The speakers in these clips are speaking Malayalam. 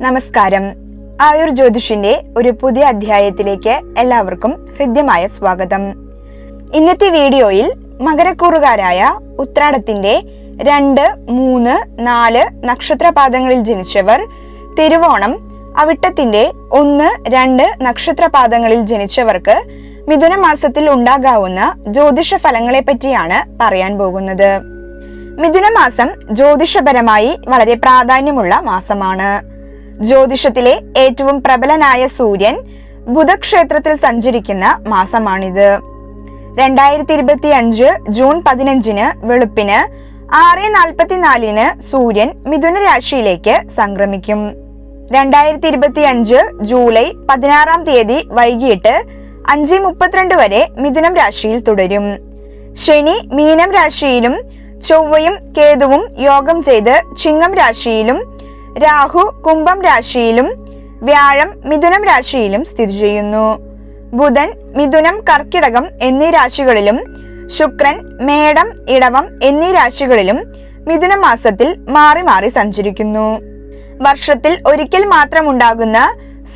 നമസ്കാരം. ആയുർ ജ്യോതിഷിന്റെ ഒരു പുതിയ അധ്യായത്തിലേക്ക് എല്ലാവർക്കും ഹൃദ്യമായ സ്വാഗതം. ഇന്നത്തെ വീഡിയോയിൽ മകരക്കൂറുകാരായ ഉത്രാടത്തിന്റെ രണ്ട് മൂന്ന് നാല് നക്ഷത്രപാദങ്ങളിൽ ജനിച്ചവർ തിരുവോണം അവിട്ടത്തിന്റെ ഒന്ന് രണ്ട് നക്ഷത്രപാദങ്ങളിൽ ജനിച്ചവർക്ക് മിഥുന മാസത്തിൽ ഉണ്ടാകാവുന്ന ജ്യോതിഷ ഫലങ്ങളെ പറ്റിയാണ് പറയാൻ പോകുന്നത്. മിഥുനമാസം ജ്യോതിഷപരമായി വളരെ പ്രാധാന്യമുള്ള മാസമാണ്. ജ്യോതിഷത്തിലെ ഏറ്റവും പ്രബലനായ സൂര്യൻ ബുധക്ഷേത്രത്തിൽ സഞ്ചരിക്കുന്ന മാസമാണിത്. രണ്ടായിരത്തി ഇരുപത്തി അഞ്ച് ജൂൺ പതിനഞ്ചിന് വെളുപ്പിന് ആറ് നാൽപ്പത്തിനാലിന് സൂര്യൻ മിഥുന രാശിയിലേക്ക് സംക്രമിക്കും. രണ്ടായിരത്തി ഇരുപത്തി അഞ്ച് ജൂലൈ പതിനാറാം തീയതി വൈകിട്ട് അഞ്ച് മുപ്പത്തിരണ്ട് വരെ മിഥുനം രാശിയിൽ തുടരും. ശനി മീനം രാശിയിലും ചൊവ്വയും കേതുവും യോഗം ചെയ്ത് ചിങ്ങം രാശിയിലും രാഹു കുംഭം രാശിയിലും വ്യാഴം മിഥുനം രാശിയിലും സ്ഥിതി ചെയ്യുന്നു. ബുധൻ മിഥുനം കർക്കിടകം എന്നീ രാശികളിലും ശുക്രൻ മേടം ഇടവം എന്നീ രാശികളിലും മിഥുന മാസത്തിൽ മാറി മാറി സഞ്ചരിക്കുന്നു. വർഷത്തിൽ ഒരിക്കൽ മാത്രമുണ്ടാകുന്ന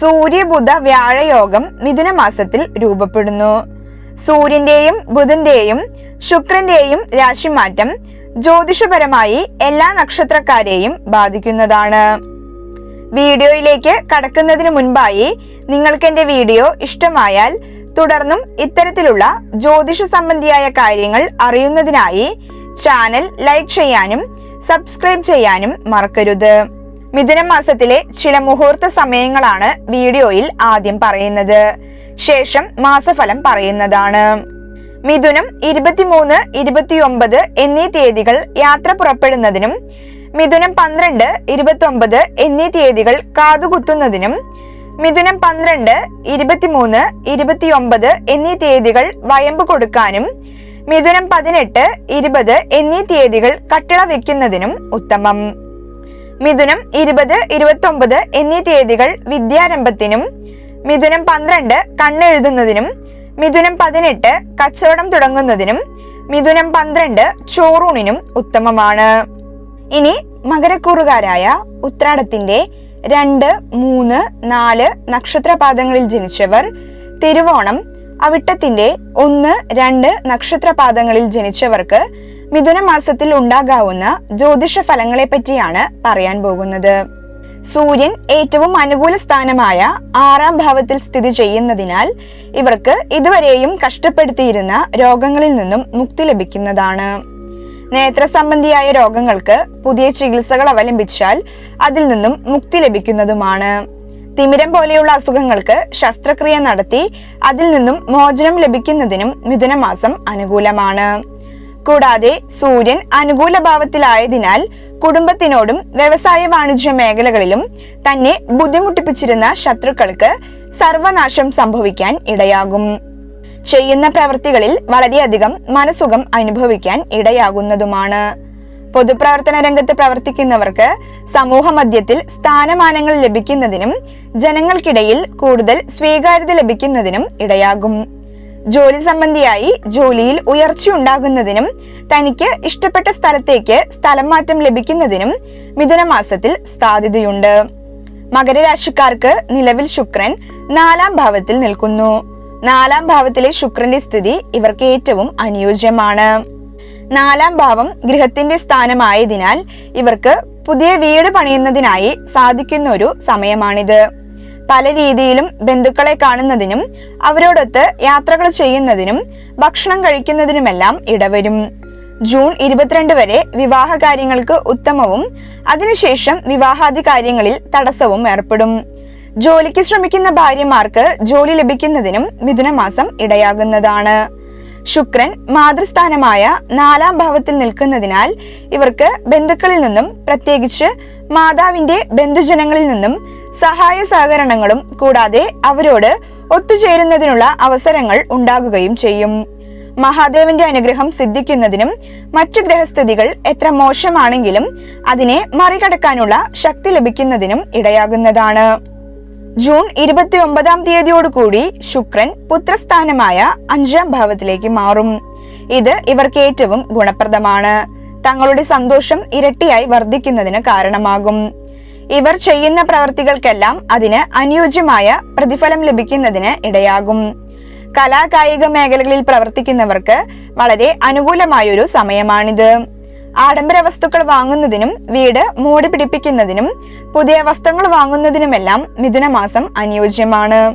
സൂര്യബുധ വ്യാഴയോഗം മിഥുന മാസത്തിൽ രൂപപ്പെടുന്നു. സൂര്യന്റെയും ബുധന്റെയും ശുക്രന്റെയും രാശിമാറ്റം ജ്യോതിഷപരമായി എല്ലാ നക്ഷത്രക്കാരെയും ബാധിക്കുന്നതാണ്. വീഡിയോയിലേക്ക് കടക്കുന്നതിന് മുൻപായി നിങ്ങൾക്ക് എന്റെ വീഡിയോ ഇഷ്ടമായാൽ തുടർന്നും ഇത്തരത്തിലുള്ള ജ്യോതിഷ സംബന്ധിയായ കാര്യങ്ങൾ അറിയുന്നതിനായി ചാനൽ ലൈക്ക് ചെയ്യാനും സബ്സ്ക്രൈബ് ചെയ്യാനും മറക്കരുത്. മിഥുന മാസത്തിലെ ചില മുഹൂർത്ത സമയങ്ങളാണ് വീഡിയോയിൽ ആദ്യം പറയുന്നത്. ശേഷം മാസഫലം പറയുന്നതാണ്. മിഥുനം ഇരുപത്തിമൂന്ന് ഇരുപത്തിയൊമ്പത് എന്നീ തീയതികൾ യാത്ര പുറപ്പെടുന്നതിനും മിഥുനം പന്ത്രണ്ട് ഇരുപത്തൊമ്പത് എന്നീ തീയതികൾ കാതുകുത്തുന്നതിനും മിഥുനം പന്ത്രണ്ട് ഇരുപത്തിമൂന്ന് ഇരുപത്തിയൊമ്പത് എന്നീ തീയതികൾ വയമ്പ് കൊടുക്കാനും മിഥുനം പതിനെട്ട് ഇരുപത് എന്നീ തീയതികൾ കട്ടിള വെക്കുന്നതിനും ഉത്തമം. മിഥുനം ഇരുപത് ഇരുപത്തൊമ്പത് എന്നീ തീയതികൾ വിദ്യാരംഭത്തിനും മിഥുനം പന്ത്രണ്ട് കണ്ണെഴുതുന്നതിനും മിഥുനം പതിനെട്ട് കച്ചവടം തുടങ്ങുന്നതിനും മിഥുനം പന്ത്രണ്ട് ചോറൂണിനും ഉത്തമമാണ്. ഇനി മകരക്കൂറുകാരായ ഉത്രാടത്തിന്റെ രണ്ട് മൂന്ന് നാല് നക്ഷത്രപാദങ്ങളിൽ ജനിച്ചവർ തിരുവോണം അവിട്ടത്തിന്റെ ഒന്ന് രണ്ട് നക്ഷത്രപാദങ്ങളിൽ ജനിച്ചവർക്ക് മിഥുന മാസത്തിൽ ഉണ്ടാകാവുന്ന ജ്യോതിഷ ഫലങ്ങളെ പറ്റിയാണ് പറയാൻ പോകുന്നത്. സൂര്യൻ ഏറ്റവും അനുകൂല സ്ഥാനമായ ആറാം ഭാവത്തിൽ സ്ഥിതി ചെയ്യുന്നതിനാൽ ഇവർക്ക് ഇതുവരെയും കഷ്ടപ്പെടുത്തിയിരുന്ന രോഗങ്ങളിൽ നിന്നും മുക്തി ലഭിക്കുന്നതാണ്. നേത്ര സംബന്ധിയായ രോഗങ്ങൾക്ക് പുതിയ ചികിത്സകൾ അവലംബിച്ചാൽ അതിൽ നിന്നും മുക്തി ലഭിക്കുന്നതുമാണ്. തിമിരം പോലെയുള്ള അസുഖങ്ങൾക്ക് ശസ്ത്രക്രിയ നടത്തി അതിൽ നിന്നും മോചനം ലഭിക്കുന്നതിനും മിഥുനമാസം അനുകൂലമാണ്. കൂടാതെ സൂര്യൻ അനുകൂല ഭാവത്തിലായതിനാൽ കുടുംബത്തിനോടും വ്യവസായ വാണിജ്യ മേഖലകളിലും തന്നെ ബുദ്ധിമുട്ടിപ്പിച്ചിരുന്ന ശത്രുക്കൾക്ക് സർവനാശം സംഭവിക്കാൻ ഇടയാകും. ചെയ്യുന്ന പ്രവൃത്തികളിൽ വളരെയധികം മനസുഖം അനുഭവിക്കാൻ ഇടയാകുന്നതുമാണ്. പൊതുപ്രവർത്തന രംഗത്ത് പ്രവർത്തിക്കുന്നവർക്ക് സമൂഹ മധ്യത്തിൽ സ്ഥാനമാനങ്ങൾ ലഭിക്കുന്നതിനും ജനങ്ങൾക്കിടയിൽ കൂടുതൽ സ്വീകാര്യത ലഭിക്കുന്നതിനും ഇടയാകും. ജോലി സംബന്ധിയായി ജോലിയിൽ ഉയർച്ചയുണ്ടാകുന്നതിനും തനിക്ക് ഇഷ്ടപ്പെട്ട സ്ഥലത്തേക്ക് സ്ഥലം മാറ്റം ലഭിക്കുന്നതിനും മിഥുന മാസത്തിൽ സാധ്യതയുണ്ട്. മകരരാശിക്കാർക്ക് നിലവിൽ ശുക്രൻ നാലാം ഭാവത്തിൽ നിൽക്കുന്നു. നാലാം ഭാവത്തിലെ ശുക്രന്റെ സ്ഥിതി ഇവർക്ക് ഏറ്റവും അനുയോജ്യമാണ്. നാലാം ഭാവം ഗൃഹത്തിന്റെ സ്ഥാനമായതിനാൽ ഇവർക്ക് പുതിയ വീട് പണിയുന്നതിനായി സാധിക്കുന്ന ഒരു സമയമാണിത്. പല രീതിയിലും ബന്ധുക്കളെ കാണുന്നതിനും അവരോടൊത്ത് യാത്രകൾ ചെയ്യുന്നതിനും ഭക്ഷണം കഴിക്കുന്നതിനുമെല്ലാം ഇടവരും. ജൂൺ ഇരുപത്തിരണ്ട് വരെ വിവാഹ കാര്യങ്ങൾക്ക് ഉത്തമവും അതിനുശേഷം വിവാഹാദി കാര്യങ്ങളിൽ തടസ്സവും ഏർപ്പെടും. ജോലിക്ക് ശ്രമിക്കുന്ന ഭാര്യമാർക്ക് ജോലി ലഭിക്കുന്നതിനും മിഥുനമാസം ഇടയാകുന്നതാണ്. ശുക്രൻ മാതൃസ്ഥാനമായ നാലാം ഭാവത്തിൽ നിൽക്കുന്നതിനാൽ ഇവർക്ക് ബന്ധുക്കളിൽ നിന്നും പ്രത്യേകിച്ച് മാതാവിന്റെ ബന്ധുജനങ്ങളിൽ നിന്നും സഹായ സഹകരണങ്ങളും കൂടാതെ അവരോട് ഒത്തുചേരുന്നതിനുള്ള അവസരങ്ങൾ ഉണ്ടാകുകയും ചെയ്യും. മഹാദേവന്റെ അനുഗ്രഹം സിദ്ധിക്കുന്നതിനും മറ്റു ഗ്രഹസ്ഥിതികൾ എത്ര മോശമാണെങ്കിലും അതിനെ മറികടക്കാനുള്ള ശക്തി ലഭിക്കുന്നതിനും ഇടയാകുന്നതാണ്. ജൂൺ ഇരുപത്തി ഒമ്പതാം തീയതിയോടുകൂടി ശുക്രൻ പുത്രസ്ഥാനമായ അഞ്ചാം ഭാവത്തിലേക്ക് മാറും. ഇത് ഇവർക്ക് ഏറ്റവും ഗുണപ്രദമാണ്. തങ്ങളുടെ സന്തോഷം ഇരട്ടിയായി വർദ്ധിക്കുന്നതിന് കാരണമാകും. ഇവർ ചെയ്യുന്ന പ്രവർത്തികൾക്കെല്ലാം അതിന് അനുയോജ്യമായ പ്രതിഫലം ലഭിക്കുന്നതിന് ഇടയാകും. കലാകായിക മേഖലകളിൽ പ്രവർത്തിക്കുന്നവർക്ക് വളരെ അനുകൂലമായൊരു സമയമാണിത്. ആഡംബര വസ്തുക്കൾ വാങ്ങുന്നതിനും വീട് മൂടി പിടിപ്പിക്കുന്നതിനും പുതിയ വസ്ത്രങ്ങൾ വാങ്ങുന്നതിനുമെല്ലാം മിഥുനമാസം അനുയോജ്യമാണ്.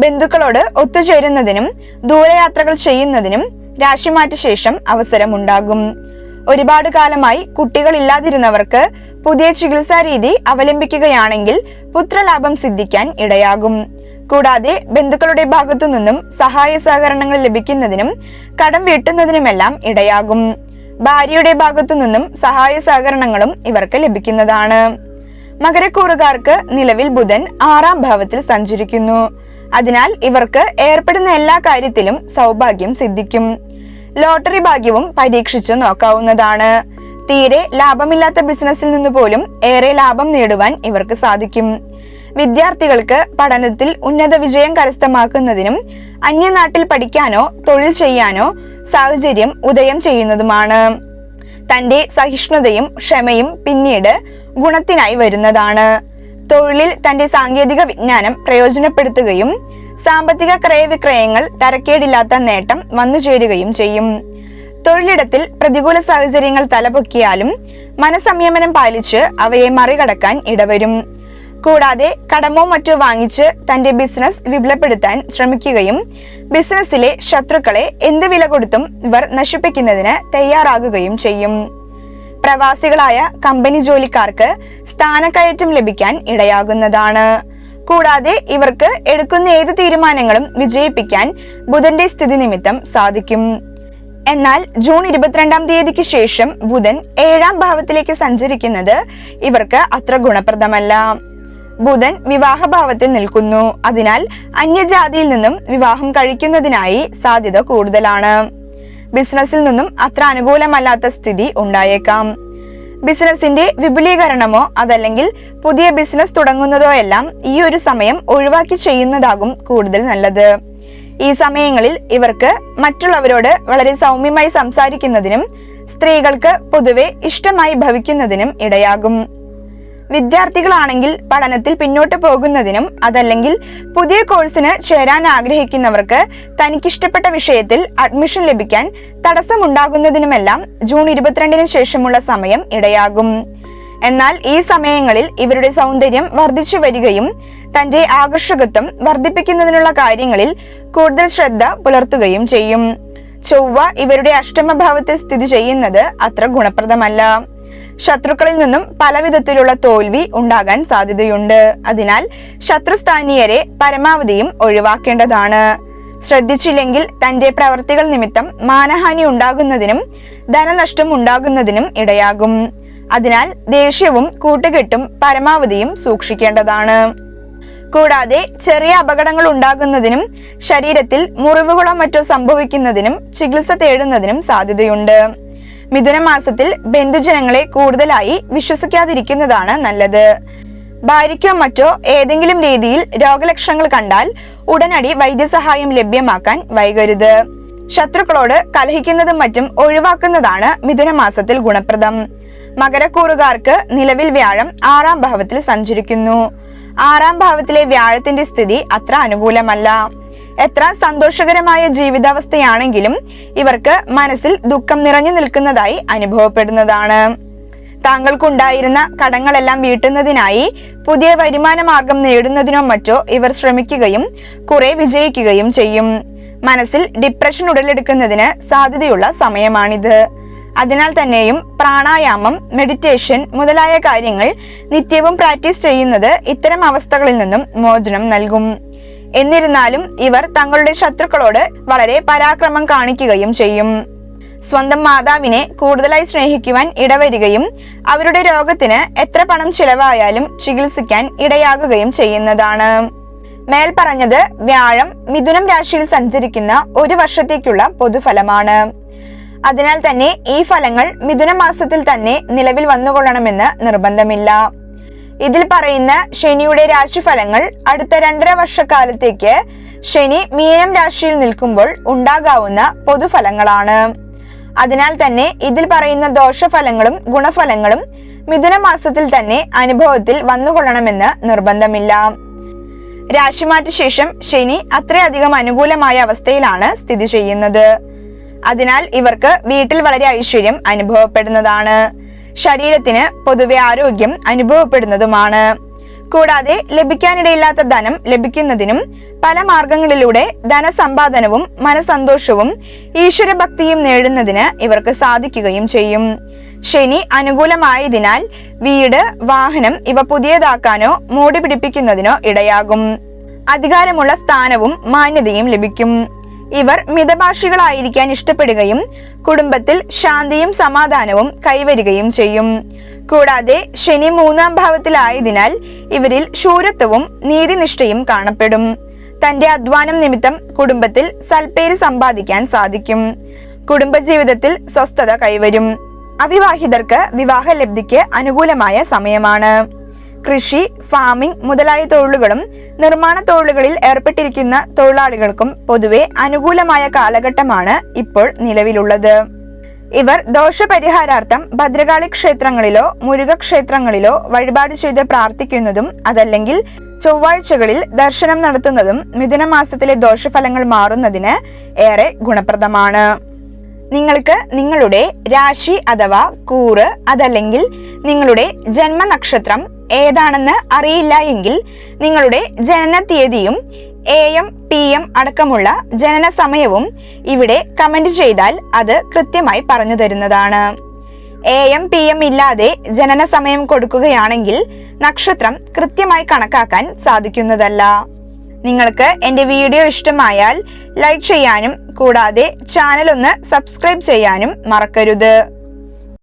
ബന്ധുക്കളോട് ഒത്തുചേരുന്നതിനും ദൂരയാത്രകൾ ചെയ്യുന്നതിനും രാശിമാറ്റ ശേഷം അവസരമുണ്ടാകും. ഒരുപാട് കാലമായി കുട്ടികൾ ഇല്ലാതിരുന്നവർക്ക് പുതിയ ചികിത്സാ രീതി അവലംബിക്കുകയാണെങ്കിൽ പുത്രലാഭം സിദ്ധിക്കാൻ ഇടയാകും. കൂടാതെ ബന്ധുക്കളുടെ ഭാഗത്തു നിന്നും സഹായ സഹകരണങ്ങൾ ലഭിക്കുന്നതിനും കടം വീട്ടുന്നതിനുമെല്ലാം ഇടയാകും. ഭാര്യയുടെ ഭാഗത്തു നിന്നും സഹായ സഹകരണങ്ങളും ഇവർക്ക് ലഭിക്കുന്നതാണ്. മകരക്കൂറുകാർക്ക് നിലവിൽ ബുധൻ ആറാം ഭാവത്തിൽ സഞ്ചരിക്കുന്നു. അതിനാൽ ഇവർക്ക് ഏർപ്പെടുന്ന എല്ലാ കാര്യത്തിലും സൗഭാഗ്യം സിദ്ധിക്കും. ലോട്ടറി ഭാഗ്യവും പരീക്ഷിച്ചു നോക്കാവുന്നതാണ്. തീരെ ലാഭമില്ലാത്ത ബിസിനസ്സിൽ നിന്ന് പോലും ഏറെ ലാഭം നേടുവാൻ ഇവർക്ക് സാധിക്കും. വിദ്യാർത്ഥികൾക്ക് പഠനത്തിൽ ഉന്നത വിജയം കരസ്ഥമാക്കുന്നതിനും അന്യനാട്ടിൽ പഠിക്കാനോ തൊഴിൽ ചെയ്യാനോ സാഹചര്യം ഉദയം ചെയ്യുന്നതുമാണ്. തന്റെ സഹിഷ്ണുതയും ക്ഷമയും പിന്നീട് ഗുണത്തിനായി വരുന്നതാണ്. തൊഴിലിൽ തന്റെ സാങ്കേതിക വിജ്ഞാനം പ്രയോജനപ്പെടുത്തുകയും സാമ്പത്തിക ക്രയവിക്രയങ്ങൾ തരക്കേടില്ലാത്ത നേട്ടം വന്നുചേരുകയും ചെയ്യും. തൊഴിലിടത്തിൽ പ്രതികൂല സാഹചര്യങ്ങൾ തലപൊക്കിയാലും മനസംയമനം പാലിച്ച് അവയെ മറികടക്കാൻ ഇടവരും. കൂടാതെ കടമോ മറ്റോ വാങ്ങിച്ച് തന്റെ ബിസിനസ് വിപുലപ്പെടുത്താൻ ശ്രമിക്കുകയും ബിസിനസ്സിലെ ശത്രുക്കളെ എന്ത് വില കൊടുത്തും ഇവർ നശിപ്പിക്കുന്നതിന് തയ്യാറാകുകയും ചെയ്യും. പ്രവാസികളായ കമ്പനി ജോലിക്കാർക്ക് സ്ഥാനക്കയറ്റം ലഭിക്കാൻ ഇടയാകുന്നതാണ്. കൂടാതെ ഇവർക്ക് എടുക്കുന്ന ഏത് തീരുമാനങ്ങളും വിജയിപ്പിക്കാൻ ബുധന്റെ സ്ഥിതി നിമിത്തം സാധിക്കും. എന്നാൽ ജൂൺ ഇരുപത്തിരണ്ടാം തീയതിക്ക് ശേഷം ബുധൻ ഏഴാം ഭാവത്തിലേക്ക് സഞ്ചരിക്കുന്നത് ഇവർക്ക് അത്ര ഗുണപ്രദമല്ല. ബുധൻ വിവാഹഭാവത്തിൽ നിൽക്കുന്നു. അതിനാൽ അന്യജാതിയിൽ നിന്നും വിവാഹം കഴിക്കുന്നതിനായി സാധ്യത കൂടുതലാണ്. ബിസിനസ്സിൽ നിന്നും അത്ര അനുകൂലമല്ലാത്ത സ്ഥിതി ഉണ്ടായേക്കാം. ബിസിനസിന്റെ വിപുലീകരണമോ അതല്ലെങ്കിൽ പുതിയ ബിസിനസ് തുടങ്ങുന്നതോ എല്ലാം ഈ ഒരു സമയം ഒഴിവാക്കി ചെയ്യുന്നതാകും കൂടുതൽ നല്ലത്. ഈ സമയങ്ങളിൽ ഇവർക്ക് മറ്റുള്ളവരോട് വളരെ സൗമ്യമായി സംസാരിക്കുന്നതിനും സ്ത്രീകൾക്ക് പൊതുവെ ഇഷ്ടമായി ഭവിക്കുന്നതിനും ഇടയാകും. വിദ്യാർത്ഥികളാണെങ്കിൽ പഠനത്തിൽ പിന്നോട്ട് പോകുന്നതിനും അതല്ലെങ്കിൽ പുതിയ കോഴ്സിന് ചേരാൻ ആഗ്രഹിക്കുന്നവർക്ക് തനിക്കിഷ്ടപ്പെട്ട വിഷയത്തിൽ അഡ്മിഷൻ ലഭിക്കാൻ തടസ്സമുണ്ടാകുന്നതിനുമെല്ലാം ജൂൺ ഇരുപത്തിരണ്ടിന് ശേഷമുള്ള സമയം ഇടയാകും. എന്നാൽ ഈ സമയങ്ങളിൽ ഇവരുടെ സൗന്ദര്യം വർദ്ധിച്ചു വരികയും തന്റെ ആകർഷകത്വം വർദ്ധിപ്പിക്കുന്നതിനുള്ള കാര്യങ്ങളിൽ കൂടുതൽ ശ്രദ്ധ പുലർത്തുകയും ചെയ്യും. ചൊവ്വ ഇവരുടെ അഷ്ടമഭാവത്തിൽ സ്ഥിതി ചെയ്യുന്നത് അത്ര ഗുണപ്രദമല്ല. ശത്രുക്കളിൽ നിന്നും പലവിധത്തിലുള്ള തോൽവി ഉണ്ടാകാൻ സാധ്യതയുണ്ട്. അതിനാൽ ശത്രുസ്ഥാനീയരെ പരമാവധിയും ഒഴിവാക്കേണ്ടതാണ്. ശ്രദ്ധിച്ചില്ലെങ്കിൽ തന്റെ പ്രവർത്തികൾ നിമിത്തം മാനഹാനി ഉണ്ടാകുന്നതിനും ധനനഷ്ടം ഉണ്ടാകുന്നതിനും ഇടയാകും. അതിനാൽ ദേഷ്യവും കൂട്ടുകെട്ടും പരമാവധിയും സൂക്ഷിക്കേണ്ടതാണ്. കൂടാതെ ചെറിയ അപകടങ്ങൾ ഉണ്ടാകുന്നതിനും ശരീരത്തിൽ മുറിവുകളോ മറ്റോ സംഭവിക്കുന്നതിനും ചികിത്സ തേടുന്നതിനും സാധ്യതയുണ്ട്. മിഥുന മാസത്തിൽ ബന്ധുജനങ്ങളെ കൂടുതലായി വിശ്വസിക്കാതിരിക്കുന്നതാണ് നല്ലത്. ഭാര്യയ്ക്കോ മറ്റോ ഏതെങ്കിലും രീതിയിൽ രോഗലക്ഷണങ്ങൾ കണ്ടാൽ ഉടനടി വൈദ്യസഹായം ലഭ്യമാക്കാൻ വൈകരുത്. ശത്രുക്കളോട് കലഹിക്കുന്നതും മറ്റും ഒഴിവാക്കുന്നതാണ് മിഥുനമാസത്തിൽ ഗുണപ്രദം. മകരക്കൂറുകാർക്ക് നിലവിൽ വ്യാഴം ആറാം ഭാവത്തിൽ സഞ്ചരിക്കുന്നു. ആറാം ഭാവത്തിലെ വ്യാഴത്തിന്റെ സ്ഥിതി അത്ര അനുകൂലമല്ല. എത്ര സന്തോഷകരമായ ജീവിതാവസ്ഥയാണെങ്കിലും ഇവർക്ക് മനസ്സിൽ ദുഃഖം നിറഞ്ഞു നിൽക്കുന്നതായി അനുഭവപ്പെടുന്നതാണ്. താങ്കൾക്കുണ്ടായിരുന്ന കടങ്ങളെല്ലാം വീട്ടുന്നതിനായി പുതിയ വരുമാന മാർഗം നേടുന്നതിനോ മറ്റോ ഇവർ ശ്രമിക്കുകയും കുറെ വിജയിക്കുകയും ചെയ്യും. മനസ്സിൽ ഡിപ്രഷൻ ഉടലെടുക്കുന്നതിന് സാധ്യതയുള്ള സമയമാണിത്. അതിനാൽ തന്നെയും പ്രാണായാമം മെഡിറ്റേഷൻ മുതലായ കാര്യങ്ങൾ നിത്യവും പ്രാക്ടീസ് ചെയ്യുന്നത് ഇത്തരം അവസ്ഥകളിൽ നിന്നും മോചനം നൽകും. എന്നിരുന്നാലും ഇവർ തങ്ങളുടെ ശത്രുക്കളോട് വളരെ പരാക്രമം കാണിക്കുകയും ചെയ്യും. സ്വന്തം മാതാവിനെ കൂടുതലായി സ്നേഹിക്കുവാൻ ഇടവരികയും അവരുടെ രോഗത്തിന് എത്ര പണം ചിലവായാലും ചികിത്സിക്കാൻ ഇടയാകുകയും ചെയ്യുന്നതാണ്. മേൽ പറഞ്ഞത് വ്യാഴം മിഥുനം രാശിയിൽ സഞ്ചരിക്കുന്ന ഒരു വർഷത്തേക്കുള്ള പൊതുഫലമാണ്. അതിനാൽ തന്നെ ഈ ഫലങ്ങൾ മിഥുന മാസത്തിൽ തന്നെ നിലവിൽ വന്നുകൊള്ളണമെന്ന് നിർബന്ധമില്ല. ഇതിൽ പറയുന്ന ശനിയുടെ രാശിഫലങ്ങൾ അടുത്ത രണ്ടര വർഷക്കാലത്തേക്ക് ശനി മീനം രാശിയിൽ നിൽക്കുമ്പോൾ ഉണ്ടാകാവുന്ന പൊതുഫലങ്ങളാണ്. അതിനാൽ തന്നെ ഇതിൽ പറയുന്ന ദോഷഫലങ്ങളും ഗുണഫലങ്ങളും മിഥുന മാസത്തിൽ തന്നെ അനുഭവത്തിൽ വന്നുകൊള്ളണമെന്ന് നിർബന്ധമില്ല. രാശിമാറ്റ ശേഷം ശനി അത്രയധികം അനുകൂലമായ അവസ്ഥയിലാണ് സ്ഥിതി ചെയ്യുന്നത്. അതിനാൽ ഇവർക്ക് വീട്ടിൽ വളരെ ഐശ്വര്യം അനുഭവപ്പെടുന്നതാണ്. ശരീരത്തിന് പൊതുവെ ആരോഗ്യം അനുഭവപ്പെടുന്നതുമാണ്. കൂടാതെ ലഭിക്കാനിടയില്ലാത്ത ധനം ലഭിക്കുന്നതിനും പല മാർഗങ്ങളിലൂടെ ധനസമ്പാദനവും മനസന്തോഷവും ഈശ്വരഭക്തിയും നേടുന്നതിന് ഇവർക്ക് സാധിക്കുകയും ചെയ്യും. ശനി അനുകൂലമായതിനാൽ വീട് വാഹനം ഇവ പുതിയതാക്കാനോ മോടി പിടിപ്പിക്കുന്നതിനോ ഇടയാകും. അധികാരമുള്ള സ്ഥാനവും മാന്യതയും ലഭിക്കും. ഇവർ മിതഭാഷികളായിരിക്കാൻ ഇഷ്ടപ്പെടുകയും കുടുംബത്തിൽ ശാന്തിയും സമാധാനവും കൈവരികയും ചെയ്യും. കൂടാതെ ശനി മൂന്നാം ഭാവത്തിലായതിനാൽ ഇവരിൽ ശൂരത്വവും നീതിനിഷ്ഠയും കാണപ്പെടും. തന്റെ അധ്വാനം നിമിത്തം കുടുംബത്തിൽ സൽപ്പേര് സമ്പാദിക്കാൻ സാധിക്കും. കുടുംബജീവിതത്തിൽ സ്വസ്ഥത കൈവരും. അവിവാഹിതർക്ക് വിവാഹ ലബ്ധിക്ക് അനുകൂലമായ സമയമാണ്. കൃഷി ഫാമിംഗ് മുതലായ തൊഴിലുകളും നിർമ്മാണ തൊഴിലുകളിൽ ഏർപ്പെട്ടിരിക്കുന്ന തൊഴിലാളികൾക്കും പൊതുവെ അനുകൂലമായ കാലഘട്ടമാണ് ഇപ്പോൾ നിലവിലുള്ളത്. ഇവർ ദോഷപരിഹാരാർത്ഥം ഭദ്രകാളി ക്ഷേത്രങ്ങളിലോ മുരുക ക്ഷേത്രങ്ങളിലോ വഴിപാട് ചെയ്ത് പ്രാർത്ഥിക്കുന്നതും അതല്ലെങ്കിൽ ചൊവ്വാഴ്ചകളിൽ ദർശനം നടത്തുന്നതും മിഥുനമാസത്തിലെ ദോഷഫലങ്ങൾ മാറുന്നതിന് ഏറെ ഗുണപ്രദമാണ്. നിങ്ങൾക്ക് നിങ്ങളുടെ രാശി അഥവാ കൂറ് അതല്ലെങ്കിൽ നിങ്ങളുടെ ജന്മനക്ഷത്രം ഏതാണെന്ന് അറിയില്ല എങ്കിൽ നിങ്ങളുടെ ജനന തീയതിയും എ എം പി എം അടക്കമുള്ള ജനന സമയവും ഇവിടെ കമന്റ് ചെയ്താൽ അത് കൃത്യമായി പറഞ്ഞു തരുന്നതാണ്. എ എം പി എം ഇല്ലാതെ ജനന സമയം കൊടുക്കുകയാണെങ്കിൽ നക്ഷത്രം കൃത്യമായി കണക്കാക്കാൻ സാധിക്കുന്നതല്ല. നിങ്ങൾക്ക് എന്റെ വീഡിയോ ഇഷ്ടമായാൽ ലൈക്ക് ചെയ്യാനും കൂടാതെ ചാനൽ ഒന്ന് സബ്സ്ക്രൈബ് ചെയ്യാനും മറക്കരുത്.